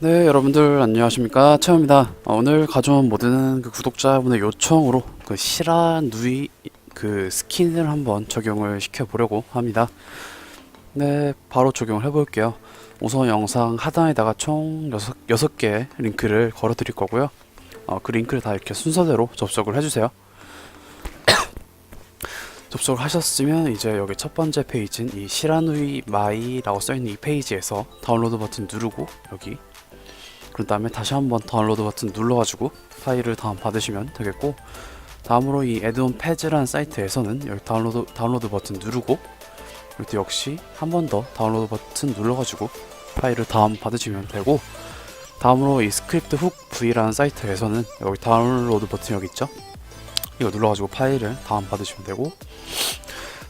네, 여러분들 안녕하십니까? 채호입니다. 어, 오늘 가져온 모드는 그 구독자분의 요청으로 그 시라 누이 그 스킨을 한번 적용을 시켜 보려고 합니다. 네, 바로 적용을 해 볼게요. 우선 영상 하단에다가 총 6, 6개 링크를 걸어 드릴 거고요. 어, 그 링크를 다 이렇게 순서대로 접속을 해 주세요. 접속을 하셨으면 이제 여기 첫 번째 페이지인 이 시라누이 마이라고 써 있는 이 페이지에서 다운로드 버튼 누르고 여기 그 다음에 다시 한번 다운로드 버튼 눌러가지고 파일을 다운 받으시면 되겠고 다음으로 이 애드온 패즈라는 사이트에서는 여기 다운로드 다운로드 버튼 누르고 이것도 역시 한 번 더 다운로드 버튼 눌러가지고 파일을 다운 받으시면 되고 다음으로 이 스크립트 훅 V라는 사이트에서는 여기 다운로드 버튼 여기 있죠? 이거 눌러가지고 파일을 다운 받으시면 되고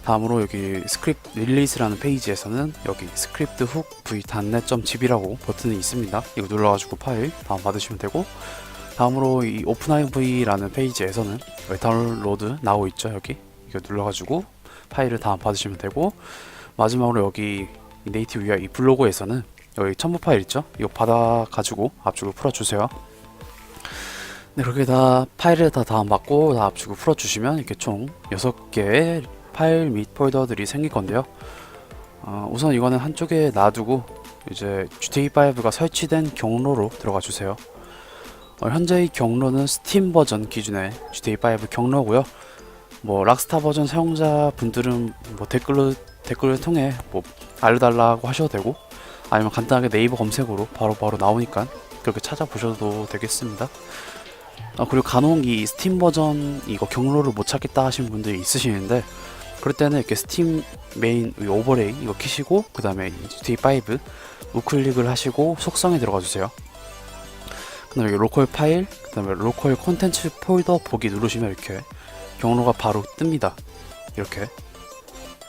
다음으로 여기 스크립트 릴리즈라는 페이지에서는 여기 스크립트 훅 v.net.gb라고 버튼이 있습니다. 이거 눌러가지고 파일 다운 받으시면 되고 다음으로 이 오픈IV라는 페이지에서는 여기 다운로드 나오고 있죠 여기 이거 눌러가지고 파일을 다운 받으시면 되고 마지막으로 여기 이 네이티브 UI 이 블로그에서는 여기 첨부 파일 있죠 이거 받아가지고 압축을 풀어주세요. 네 그렇게 다 파일을 다 다운받고 다 압축을 풀어주시면 이렇게 총 6개의 파일 및 폴더들이 생길 건데요. 어, 우선 이거는 한쪽에 놔두고 이제 GTA5가 설치된 경로로 들어가 주세요. 어, 현재의 경로는 스팀 버전 기준의 GTA5 경로고요. 뭐 락스타 버전 사용자 분들은 뭐 댓글로 댓글을 통해 뭐 알려달라고 하셔도 되고 아니면 간단하게 네이버 검색으로 바로바로 나오니까 그렇게 찾아보셔도 되겠습니다. 아, 그리고 간혹 이 스팀 버전 이거 경로를 못 찾겠다 하시는 분들이 있으시는데 그럴 때는 이렇게 스팀 메인 이 오버레이 이거 키시고 그 다음에 GTA5 우클릭을 하시고 속성에 들어가 주세요. 그 다음에 로컬 파일, 그 다음에 로컬 콘텐츠 폴더 보기 누르시면 이렇게 경로가 바로 뜹니다. 이렇게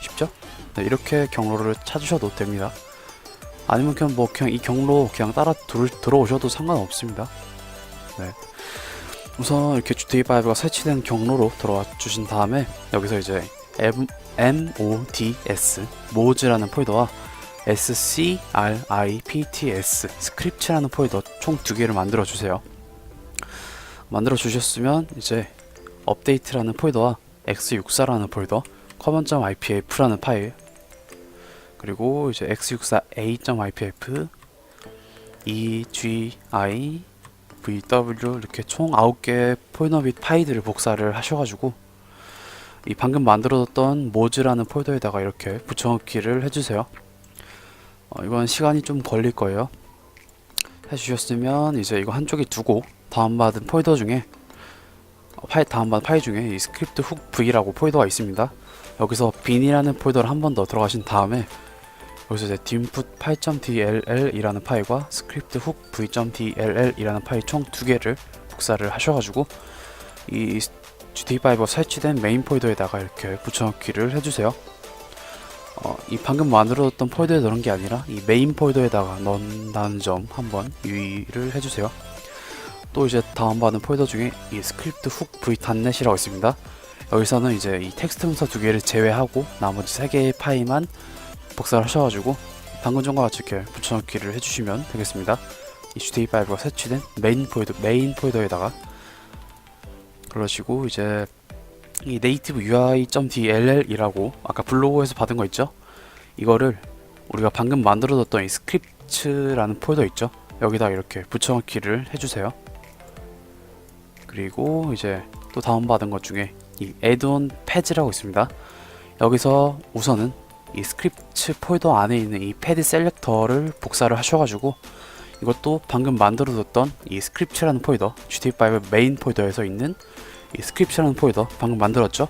쉽죠? 네, 이렇게 경로를 찾으셔도 됩니다. 아니면 그냥 뭐 그냥 이 경로 그냥 따라 들, 들어오셔도 상관없습니다. 네. 우선 이렇게 GTA5가 설치된 경로로 들어와 주신 다음에 여기서 이제 MODS 모즈라는 폴더와 SCRIPTS 스크립트라는 폴더 총 두 개를 만들어 주세요. 만들어 주셨으면 이제 업데이트라는 폴더와 x64라는 폴더, common.ipf라는 파일, 그리고 이제 x64a.ipf, egi, vw 이렇게 총 9개 폴더 및 파일들을 복사를 하셔가지고 이 방금 만들어뒀던 모즈라는 폴더에다가 이렇게 붙여넣기를 해주세요. 어, 이건 시간이 좀 걸릴 거예요. 해주셨으면 이제 이거 한쪽에 두고 다운받은 폴더 중에 어, 파일 다운받은 파일 중에 이 스크립트 훅 V라고 폴더가 있습니다. 여기서 bin이라는 폴더를 한 번 더 들어가신 다음에 여기서 이제 dim-put 8.dll이라는 파일과 스크립트 훅 v.dll 이라는 파일 총 두 개를 복사를 하셔가지고 이 GTA5가 설치된 메인 폴더에다가 이렇게 붙여넣기를 해주세요. 어, 이 방금 만들어뒀던 폴더에 넣은 게 아니라 이 메인 폴더에다가 넣는다는 점 한번 유의를 해주세요. 또 이제 다운받은 폴더 중에 이 스크립트 훅 v.net이라고 있습니다. 여기서는 이제 이 텍스트 문서 두 개를 제외하고 나머지 세 개의 파일만 복사를 하셔가지고 방금 전과 같이 이렇게 붙여넣기를 해주시면 되겠습니다. 이 GTA5가 설치된 메인 폴더 메인 폴더에다가 그러시고 이제 이 네이티브 UI.dll이라고 아까 블로그에서 받은 거 있죠? 이거를 우리가 방금 만들어뒀던 이 스크립트라는 폴더 있죠? 여기다 이렇게 붙여넣기를 해주세요. 그리고 이제 또 다운받은 것 중에 이 add-on 패즈라고 있습니다. 여기서 우선은 이 스크립트 폴더 안에 있는 이 패드 셀렉터를 복사를 하셔가지고 이것도 방금 만들어뒀던 이 스크립트라는 폴더 GTA5 메인 폴더에서 있는 이 스크립트라는 폴더 방금 만들었죠?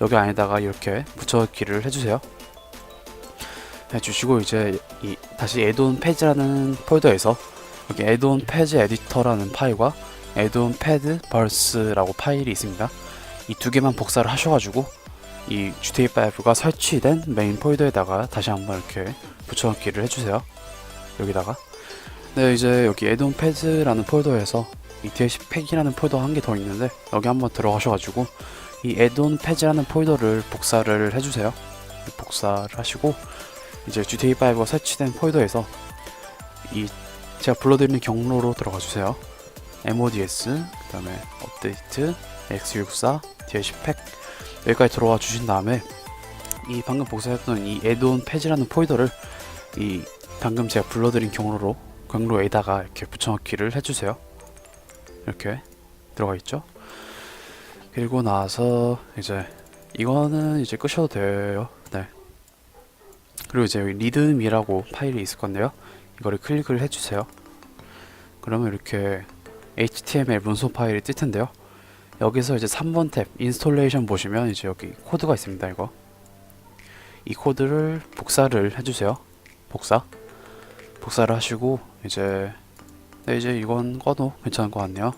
여기 안에다가 이렇게 붙여넣기를 해주세요. 해주시고 이제 이 다시 add-on 패즈라는 폴더에서 여기 add-on 패즈 에디터라는 파일과 add-on 패드 벌스라고 파일이 있습니다. 이 두 개만 복사를 하셔가지고 이 GTA5가 설치된 메인 폴더에다가 다시 한번 이렇게 붙여넣기를 해주세요. 여기다가 네 이제 여기 add-on 패드라는 폴더에서 이 DLC 팩이라는 폴더 한 개 더 있는데 여기 한번 들어가셔가지고 이 add-on 패즈라는 폴더를 복사를 해주세요. 복사를 하시고 이제 GTA5가 설치된 폴더에서 이 제가 불러드리는 경로로 들어가 주세요. MODS, 그 다음에 업데이트, X64, DLC 팩 여기까지 들어와 주신 다음에 이 방금 복사했던 이 애드온 페이지라는 폴더를 이 방금 제가 불러드린 경로로 경로에다가 이렇게 붙여넣기를 해주세요. 이렇게 들어가 있죠. 그리고 나서 이제 이거는 이제 끄셔도 돼요. 네. 그리고 이제 리듬이라고 파일이 있을 건데요. 이거를 클릭을 해주세요. 그러면 이렇게 HTML 문서 파일이 뜰 텐데요. 여기서 이제 3번 탭 인스톨레이션 보시면 이제 여기 코드가 있습니다. 이거 이 코드를 복사를 해주세요. 복사 복사를 하시고 이제 네, 이제 이건 꺼도 괜찮을 것 같네요.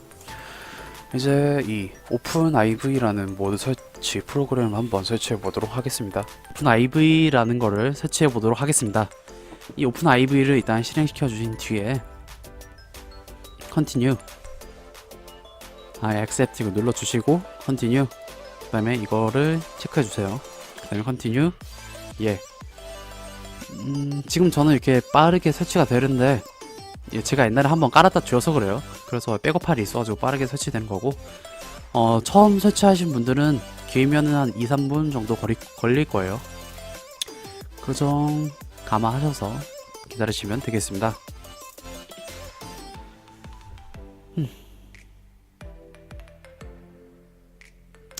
이제 이 오픈 IV라는 모드 설치 프로그램을 한번 설치해 보도록 하겠습니다. 오픈 IV라는 거를 설치해 보도록 하겠습니다. 이 오픈 IV를 일단 실행시켜 주신 뒤에 continue 아 accept 이거 눌러 주시고 continue 그 다음에 이거를 체크해 주세요. 그 다음에 continue 예. 음, 지금 저는 이렇게 빠르게 설치가 되는데 예, 제가 옛날에 한번 깔았다 지워서 그래요. 그래서 백업 파일이 있어가지고 빠르게 설치된 거고 어, 처음 설치하신 분들은 길면은 한 2, 3분 정도 걸리, 걸릴 거예요. 그 점 감안하셔서 기다리시면 되겠습니다. 음.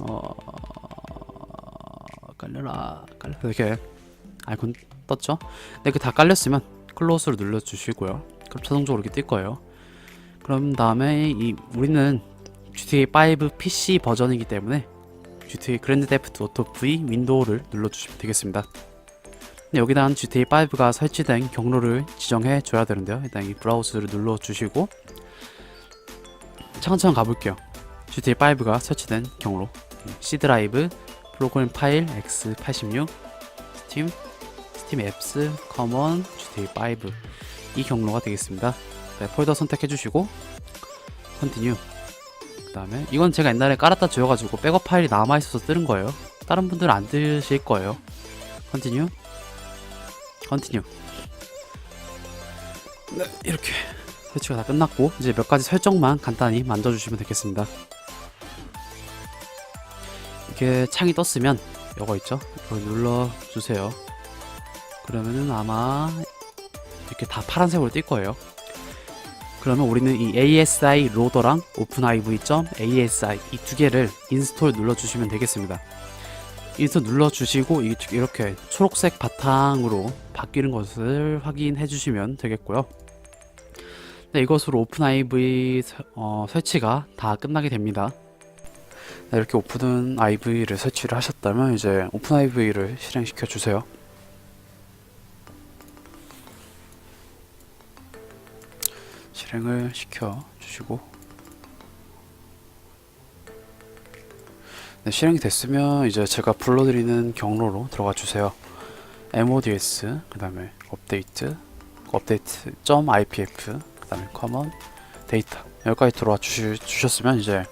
어... 깔려라 깔려 이렇게 아이콘 떴죠? 네, 그다 깔렸으면 클로즈를 눌러주시고요. 그럼 자동적으로 이렇게 뜰 거예요. 그럼 다음에 이 우리는 GTA 5 PC 버전이기 때문에 GTA 그랜드 데프트 오토 V 윈도우를 눌러주시면 되겠습니다. 네, 여기다 GTA 5가 설치된 경로를 지정해 줘야 되는데요. 일단 이 브라우저를 눌러주시고 차근차근 가볼게요. GTA 5가 설치된 경로 C 드라이브 프로그램 파일 x86 스팀 스팀 앱스 커먼 GTA 5 이 경로가 되겠습니다. 네, 폴더 선택해 주시고 컨티뉴 그 다음에 이건 제가 옛날에 깔았다 지워가지고 백업 파일이 남아있어서 뜨는 거예요. 다른 분들은 안 뜨실 거예요. 컨티뉴 컨티뉴 네, 이렇게 설치가 다 끝났고 이제 몇 가지 설정만 간단히 만져주시면 되겠습니다. 이렇게 창이 떴으면 이거 있죠? 이거 눌러주세요. 그러면은 아마 이렇게 다 파란색으로 뜰 거예요. 그러면 우리는 이 ASI 로더랑 OpenIV.ASI 이 두 개를 인스톨 눌러주시면 되겠습니다. 인스톨 눌러주시고 이- 이렇게 초록색 바탕으로 바뀌는 것을 확인해 주시면 되겠고요. 네, 이것으로 OpenIV 서- 어, 설치가 다 끝나게 됩니다. 네, 이렇게 오픈 IV를 설치를 하셨다면 이제 오픈 IV를 실행시켜 주세요. 실행을 시켜 주시고 네, 실행이 됐으면 이제 제가 불러드리는 경로로 들어가 주세요. MODS 그 다음에 업데이트 업데이트 .ipf 그 다음에 커먼 데이터 여기까지 들어와 주시, 주셨으면 이제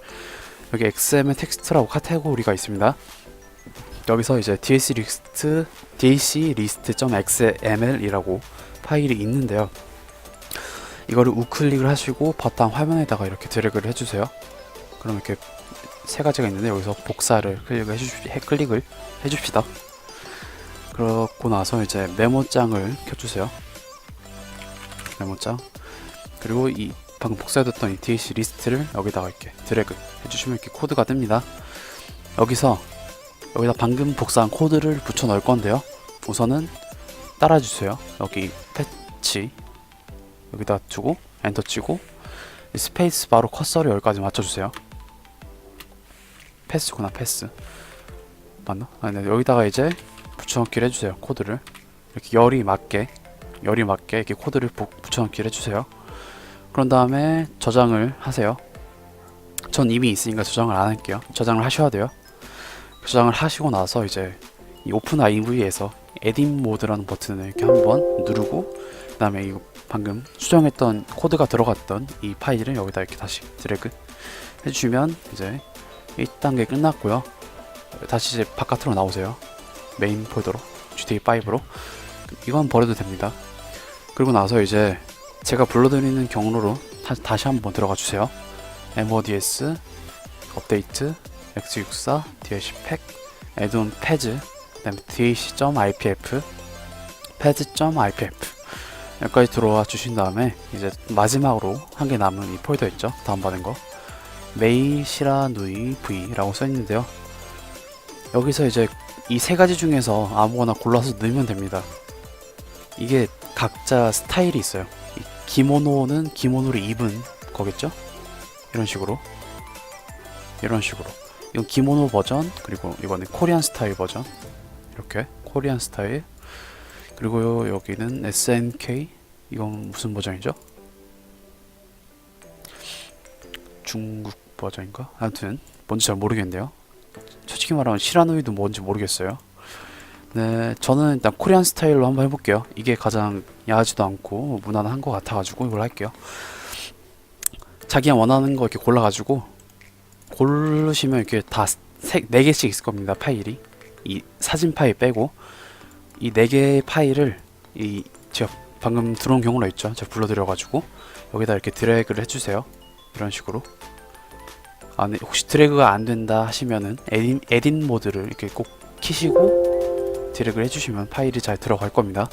여기 XML 텍스트라고 카테고리가 있습니다. 여기서 이제 DAC 리스트 DAC 리스트.xml이라고 파일이 있는데요. 이거를 우클릭을 하시고 바탕 화면에다가 이렇게 드래그를 해주세요. 그럼 이렇게 세 가지가 있는데 여기서 복사를 클릭을 해주 해, 클릭을 해줍시다. 그러고 나서 이제 메모장을 켜주세요. 메모장 그리고 이 방금 복사해뒀던 이 DAC 리스트를 여기다가 이렇게 드래그 해주시면 이렇게 코드가 뜹니다. 여기서 여기다 방금 복사한 코드를 붙여 넣을 건데요. 우선은 따라주세요. 여기 패치 여기다 두고 엔터 치고 이 스페이스 바로 커서를 여기까지 맞춰주세요. 패스구나 패스 맞나? 아니 네, 여기다가 이제 붙여넣기를 해주세요. 코드를 이렇게 열이 맞게 열이 맞게 이렇게 코드를 부- 붙여넣기를 해주세요. 그런 다음에 저장을 하세요. 전 이미 있으니까 저장을 안 할게요. 저장을 하셔야 돼요. 저장을 하시고 나서 이제 이 오픈 IV에서 에딧 모드라는 버튼을 이렇게 한번 누르고 그 다음에 이 방금 수정했던 코드가 들어갔던 이 파일을 여기다 이렇게 다시 드래그 해주시면 이제 1단계 끝났고요. 다시 이제 바깥으로 나오세요. 메인 폴더로 GTA 5로 이건 버려도 됩니다. 그리고 나서 이제 제가 불러드리는 경로로 다, 시 한번 들어가 주세요. MODS 업데이트 x64 DLC 팩 에드온 패즈 그다음에 dac.ipf 패즈.ipf 여기까지 들어와 주신 다음에 이제 마지막으로 한 개 남은 이 폴더 있죠? 다운받은 거 메이 시라 누이 V라고 써 있는데요. 여기서 이제 이 세 가지 중에서 아무거나 골라서 넣으면 됩니다. 이게 각자 스타일이 있어요. 이 기모노는 기모노를 입은 거겠죠? 이런 식으로. 이런 식으로. 이건 기모노 버전, 그리고 이거는 코리안 스타일 버전. 이렇게 코리안 스타일. 그리고 여기는 SNK. 이건 무슨 버전이죠? 중국 버전인가? 아무튼 뭔지 잘 모르겠는데요. 솔직히 말하면 시라노이도 뭔지 모르겠어요. 네, 저는 일단 코리안 스타일로 한번 해볼게요. 이게 가장 야하지도 않고 무난한 것 같아가지고 이걸 할게요. 자기가 원하는 거 이렇게 골라가지고 고르시면 이렇게 다네 개씩 있을 겁니다. 파일이 이 사진 파일 빼고 이 네 개의 파일을 이 제가 방금 들어온 경우로 있죠. 제가 불러드려가지고 여기다 이렇게 드래그를 해주세요. 이런 식으로. 아, 네, 혹시 드래그가 안 된다 하시면은 에딘, 에딘 모드를 이렇게 꼭 키시고 드래그를 해주시면 파일이 잘 들어갈 겁니다.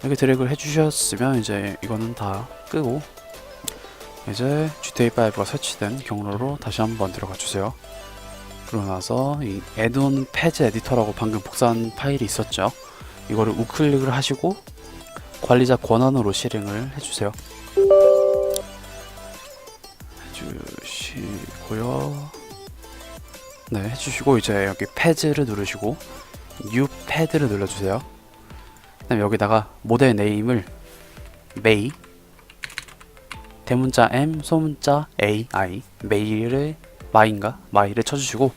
이렇게 드래그를 해주셨으면 이제 이거는 다 끄고 이제 GTA5가 설치된 경로로 다시 한번 들어가 주세요. 그러고 나서 이 에드온 패즈 에디터라고 방금 복사한 파일이 있었죠. 이거를 우클릭을 하시고 관리자 권한으로 실행을 해주세요. 해주시고요. 네, 해주시고 이제 여기 패즈를 누르시고 뉴 패드를 눌러주세요. 그다음 여기다가 모델 네임을 메이 대문자 M 소문자 A I 메이를 마인가 마이를 쳐주시고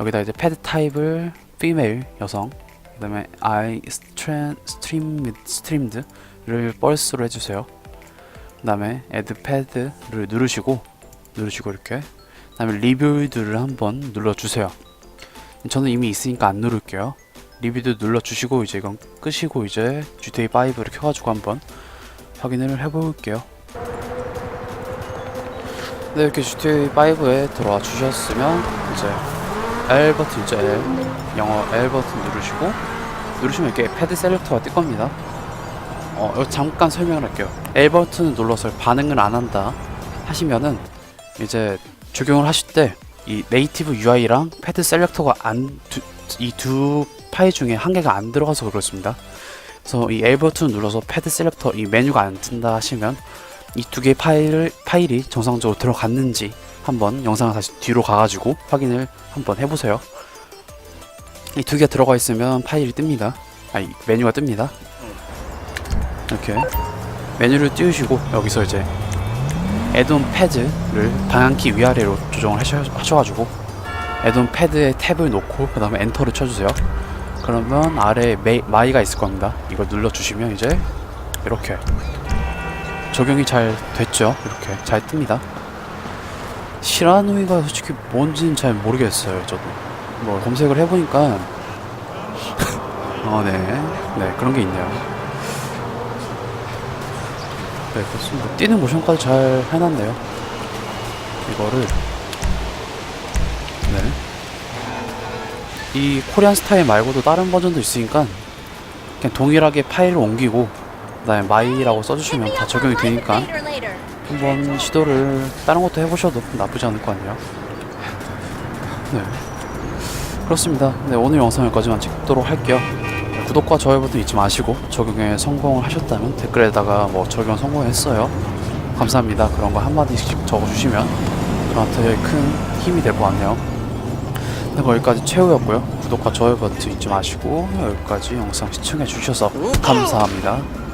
여기다 이제 패드 타입을 female 여성 그 다음에 I 스트레, 스트림 스트림드를 펄스로 해주세요. 그 다음에 add 패드를 누르시고 누르시고 이렇게 그 다음에 리뷰드를 한번 눌러주세요. 저는 이미 있으니까 안 누를게요. 리뷰드 눌러주시고 이제 이건 끄시고 이제 GTA 5를 켜가지고 한번 확인을 해볼게요. 네 이렇게 GTA 5에 들어와 주셨으면 이제 L 버튼 있죠 L 영어 L 버튼 누르시고 누르시면 이렇게 패드 셀렉터가 뜰 겁니다. 어 여기 잠깐 설명을 할게요. L 버튼을 눌러서 반응을 안 한다 하시면은 이제 적용을 하실 때 이 네이티브 UI랑 패드 셀렉터가 안 이 두 파일 중에 한 개가 안 들어가서 그렇습니다. 그래서 이 L 버튼 눌러서 패드 셀렉터 이 메뉴가 안 뜬다 하시면 이 두 개의 파일 파일이 정상적으로 들어갔는지 한번 영상을 다시 뒤로 가가지고 확인을 한번 해보세요. 이 두 개 들어가 있으면 파일이 뜹니다. 아니 메뉴가 뜹니다. 이렇게 메뉴를 띄우시고 여기서 이제 에드온 패드를 방향키 위아래로 조정을 하셔, 하셔가지고 에드온 패드에 탭을 놓고 그 다음에 엔터를 쳐주세요. 그러면 아래에 메, 마이가 있을 겁니다. 이걸 눌러주시면 이제 이렇게 적용이 잘 됐죠. 이렇게 잘 뜹니다. 시라누이가 솔직히 뭔지는 잘 모르겠어요. 저도 뭐 검색을 해보니까 어, 네, 네 그런 게 있네요. 네, 그렇습니다. 뛰는 모션까지 잘 해놨네요. 이거를 네. 이 코리안 스타일 말고도 다른 버전도 있으니까 그냥 동일하게 파일을 옮기고 그다음에 마이라고 써주시면 다 적용이 되니까 한번 시도를 다른 것도 해보셔도 나쁘지 않을 것 같네요. 네. 그렇습니다. 네, 오늘 영상 여기까지만 찍도록 할게요. 네, 구독과 좋아요 버튼 잊지 마시고 적용에 성공을 하셨다면 댓글에다가 뭐 적용 성공했어요. 감사합니다. 그런 거 한마디씩 적어주시면 저한테 큰 힘이 될 것 같네요. 네, 거기까지 최후였고요. 구독과 좋아요 버튼 잊지 마시고 여기까지 영상 시청해 주셔서 감사합니다.